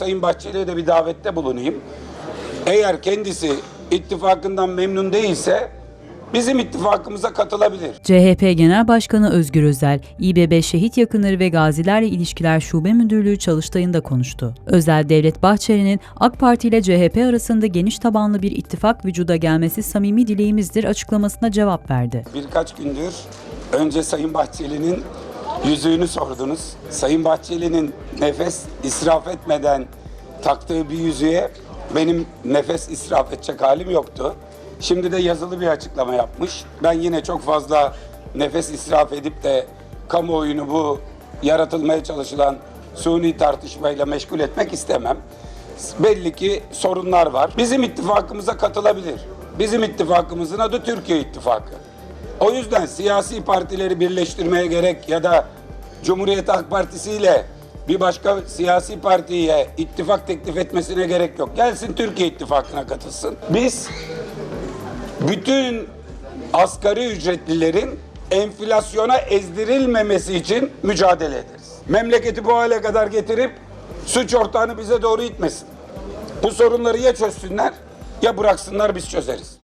Sayın Bahçeli'ye de bir davette bulunayım. Eğer kendisi ittifakından memnun değilse bizim ittifakımıza katılabilir. CHP Genel Başkanı Özgür Özel, İBB Şehit Yakınları ve Gazilerle İlişkiler Şube Müdürlüğü Çalıştayı'nda konuştu. Özel, Devlet Bahçeli'nin AK Parti ile CHP arasında geniş tabanlı bir ittifak vücuda gelmesi samimi dileğimizdir açıklamasına cevap verdi. Birkaç gündür önce Sayın Bahçeli'nin yüzüğünü sordunuz. Sayın Bahçeli'nin nefes israf etmeden taktığı bir yüzüğe benim nefes israf edecek halim yoktu. Şimdi de yazılı bir açıklama yapmış. Ben yine çok fazla nefes israf edip de kamuoyunu bu yaratılmaya çalışılan suni tartışmayla meşgul etmek istemem. Belli ki sorunlar var. Bizim ittifakımıza katılabilir. Bizim ittifakımızın adı Türkiye İttifakı. O yüzden siyasi partileri birleştirmeye gerek ya da Cumhuriyet Halk Partisi ile bir başka siyasi partiye ittifak teklif etmesine gerek yok. Gelsin Türkiye İttifakı'na katılsın. Biz bütün asgari ücretlilerin enflasyona ezdirilmemesi için mücadele ederiz. Memleketi bu hale kadar getirip suç ortağını bize doğru itmesin. Bu sorunları ya çözsünler ya bıraksınlar biz çözeriz.